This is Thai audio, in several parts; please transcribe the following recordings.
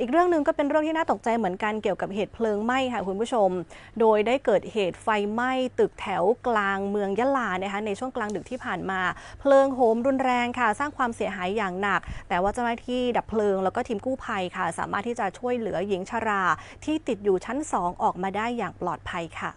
อีกเรื่องหนึ่งก็เป็นเรื่องที่น่าตกใจเหมือนกันเกี่ยวกับเหตุเพลิงไหม้ค่ะคุณผู้ชม โดยได้เกิดเหตุไฟไหม้ตึกแถวกลางเมืองยะลานะคะในช่วงกลางดึกที่ผ่านมา เพลิงโหมรุนแรงค่ะ สร้างความเสียหายอย่างหนัก แต่ว่าเจ้าหน้าที่ดับเพลิงแล้วก็ทีมกู้ภัยค่ะ สามารถที่จะช่วยเหลือหญิงชราที่ติดอยู่ชั้น 2 ออกมาได้อย่างปลอดภัยค่ะ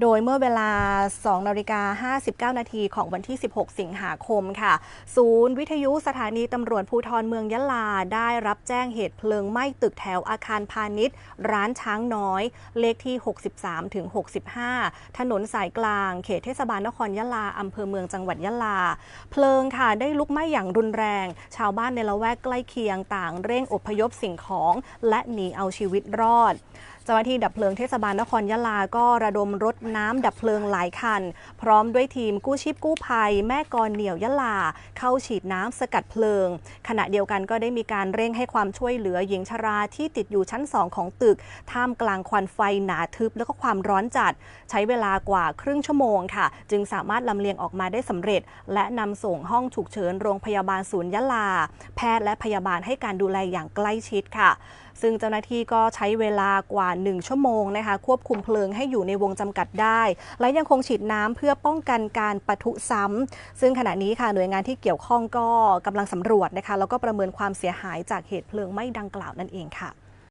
โดยเมื่อเวลา 2นาฬิกา59 นาทีของวันที่ 16 สิงหาคมค่ะ ศูนย์วิทยุสถานีตำรวจภูธรเมืองยะลา ได้รับแจ้งเหตุเพลิงไหม้ตึกแถวอาคารพาณิชย์ ร้านช้างน้อย เลขที่ 63ถึง65 ถนนสายกลาง เขตเทศบาลนครยะลาอำเภอเมืองจังหวัดยะลา เพลิงค่ะได้ลุกไหม้อย่างรุนแรง ชาวบ้านในละแวกใกล้เคียงต่างเร่งอพยพสิ่งของ และหนีเอาชีวิตรอด จ้าหน้าที่ดับเพลิงเทศบาลนครยะลาก็ระดมรถน้ำดับเพลิงหลายคัน พร้อมด้วยทีมกู้ชีพกู้ภัย แม่กรเหนี่ยวยะลา เข้าฉีดน้ำสกัดเพลิง ขณะเดียวกันก็ได้มีการเร่งให้ความช่วยเหลือหญิงชราที่ติดอยู่ชั้น 2 ของตึก ท่ามกลางควันไฟหนาทึบแล้วก็ความร้อนจัด ใช้เวลากว่าครึ่งชั่วโมงค่ะ จึงสามารถลำเลียงออกมาได้สำเร็จ และนำส่งห้องฉุกเฉินโรงพยาบาลศูนย์ยะลา แพทย์และพยาบาลให้การดูแลอย่างใกล้ชิดค่ะ ซึ่งเจ้าหน้าที่ก็ใช้เวลากว่า1 ชั่วโมงนะคะควบคุมเพลิงให้อยู่ในวงจำกัดได้ และยังคงฉีดน้ำเพื่อป้องกันการปะทุซ้ำซึ่งขณะนี้ค่ะหน่วยงานที่เกี่ยวข้องก็กำลังสำรวจนะคะแล้วก็ประเมินความเสียหายจากเหตุเพลิงไหม้ดังกล่าวนั่นเองค่ะ